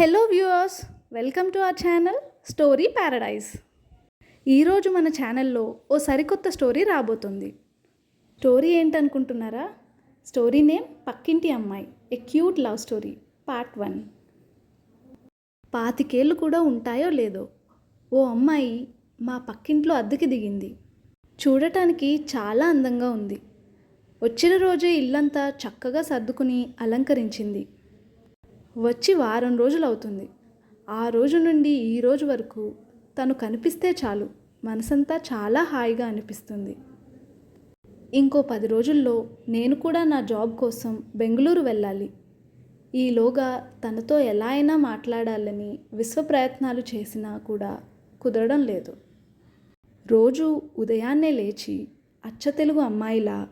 Hello viewers welcome to our channel story paradise ఈరోజు మన ఛానల్లో ఓ సరికొత్త స్టోరీ రాబోతుంది. స్టోరీ ఏంటనుకుంటున్నారా? స్టోరీ నేమ్ పక్కింటి అమ్మాయి a cute love story part one పాతికేళ్ళు కూడా ఉంటాయో లేదో ఓ అమ్మాయి మా పక్కింట్లో అద్దెకి దిగింది. చూడటానికి చాలా అందంగా ఉంది. వచ్చిన రోజే ఇల్లంతా చక్కగా సర్దుకుని అలంకరించింది. వచ్చి వారం రోజులు అవుతుంది. ఆ రోజు నుండి ఈ రోజు వరకు తను కనిపిస్తే చాలు. మనసంతా చాలా హాయిగా అనిపిస్తుంది. ఇంకో పది రోజుల్లో నేను కూడా నా జాబ్ కోసం బెంగళూరు వెళ్ళాలి. ఈలోగా తనతో ఎలా అయినా మాట్లాడాలని విశ్వ ప్రయత్నాలు చేసినా కూడా కుదరడం లేదు. రోజు ఉదయాన్నే లేచి అచ్చ తెలుగు అమ్మాయిలా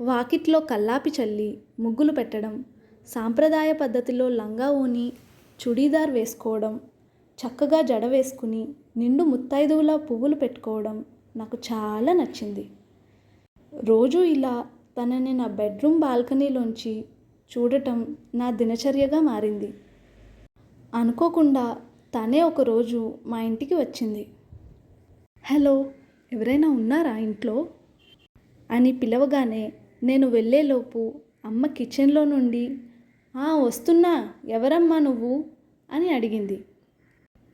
వాకిట్లో కల్లాపి చల్లి ముగ్గులు పెట్టడం సాంప్రదాయ పద్ధతిలో లంగా ఊని చుడీదార్ వేసుకోవడం చక్కగా జడ వేసుకుని నిండు ముత్తైదువులా పువ్వులు పెట్టుకోవడం నాకు చాలా నచ్చింది. రోజు ఇలా తనని నా బెడ్రూమ్ బాల్కనీలోంచి చూడటం నా దినచర్యగా మారింది. అనుకోకుండా తనే ఒకరోజు మా ఇంటికి వచ్చింది. హలో ఎవరైనా ఉన్నారా ఇంట్లో? అని పిలవగానే నేను వెళ్ళేలోపు అమ్మ కిచెన్లో నుండి వస్తున్నా ఎవరమ్మా నువ్వు? అని అడిగింది.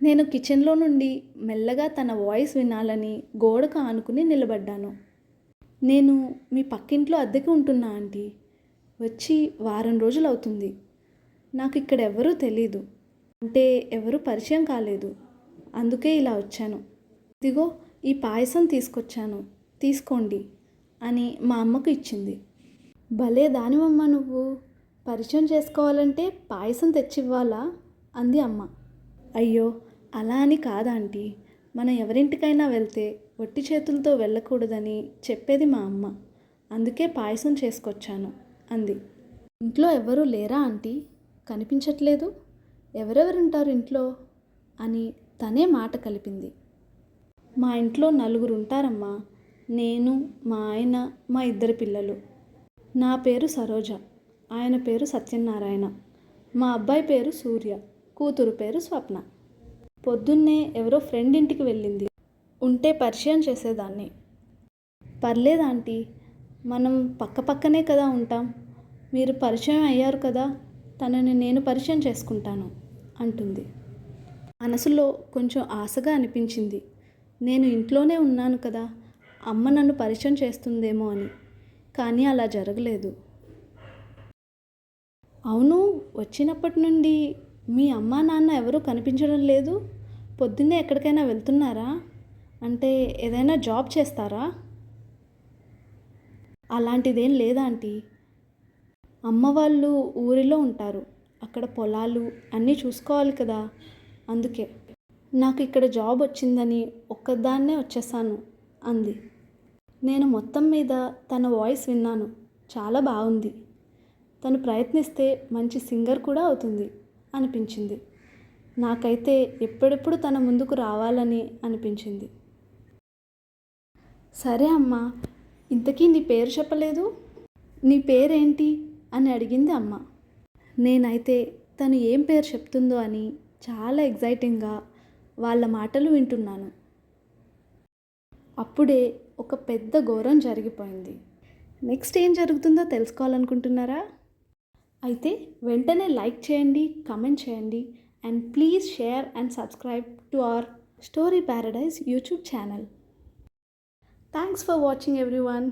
నేను కిచెన్లో నుండి మెల్లగా తన వాయిస్ వినాలని గోడకు ఆనుకుని నిలబడ్డాను. నేను మీ పక్కింట్లో అద్దెకి ఉంటున్నా ఆంటీ. వచ్చి వారం రోజులు అవుతుంది నాకు ఇక్కడ ఎవరూ తెలీదు. అంటే ఎవరూ పరిచయం కాలేదు. అందుకే ఇలా వచ్చాను. ఇదిగో ఈ పాయసం తీసుకొచ్చాను. తీసుకోండి అని మా అమ్మకు ఇచ్చింది. భలే దానివమ్మా నువ్వు. పరిచయం చేసుకోవాలంటే పాయసం తెచ్చివ్వాలా? అంది అమ్మ. అయ్యో అలా అని కాదాంటీ మనం ఎవరింటికైనా వెళ్తే ఒట్టి చేతులతో వెళ్ళకూడదని చెప్పేది మా అమ్మ. అందుకే పాయసం చేసుకొచ్చాను అంది. ఇంట్లో ఎవరూ లేరా ఆంటీ? కనిపించట్లేదు. ఎవరెవరుంటారు ఇంట్లో? అని తనే మాట కలిపింది. మా ఇంట్లో నలుగురు ఉంటారమ్మా నేను మా ఆయన మా ఇద్దరు పిల్లలు. నా పేరు సరోజ. ఆయన పేరు సత్యనారాయణ. మా అబ్బాయి పేరు సూర్య. కూతురు పేరు స్వప్న. పొద్దున్నే ఎవరో ఫ్రెండ్ ఇంటికి వెళ్ళింది. ఉంటే పరిచయం చేసేదాన్ని. పర్లేదు ఆంటీ మనం పక్క పక్కనే కదా ఉంటాం. మీరు పరిచయం అయ్యారు కదా తనని నేను పరిచయం చేసుకుంటాను అంటుంది. మనసులో కొంచెం ఆశగా అనిపించింది. నేను ఇంట్లోనే ఉన్నాను కదా అమ్మ నన్ను పరిచయం చేస్తుందేమో అని. కానీ అలా జరగలేదు. అవును వచ్చినప్పటి నుండి మీ అమ్మ నాన్న ఎవరూ కనిపించడం లేదు. పొద్దున్నే ఎక్కడికైనా వెళ్తున్నారా? అంటే ఏదైనా జాబ్ చేస్తారా? అలాంటిదేం లేదా ఆంటీ? అమ్మ వాళ్ళు ఊరిలో ఉంటారు. అక్కడ పొలాలు అన్నీ చూసుకోవాలి కదా. అందుకే నాకు ఇక్కడ జాబ్ వచ్చిందని ఒక్కదాన్నే వచ్చేసాను అంది. నేను మొత్తం మీద తన వాయిస్ విన్నాను. చాలా బాగుంది. తను ప్రయత్నిస్తే మంచి సింగర్ కూడా అవుతుంది అనిపించింది. నాకైతే ఎప్పుడెప్పుడు తన ముందుకు రావాలని అనిపించింది. సరే అమ్మా ఇంతకీ నీ పేరు చెప్పలేదు? నీ పేరేంటి? అని అడిగింది అమ్మ. నేనైతే తను ఏం పేరు చెప్తుందో అని చాలా ఎగ్జైటింగ్గా వాళ్ళ మాటలు వింటున్నాను. అప్పుడే ఒక పెద్ద ఘోరం జరిగిపోయింది. నెక్స్ట్ ఏం జరుగుతుందో తెలుసుకోవాలనుకుంటున్నారా? అయితే వెంటనే లైక్ చేయండి కమెంట్ చేయండి and please share and subscribe to our story paradise YouTube channel. Thanks for watching everyone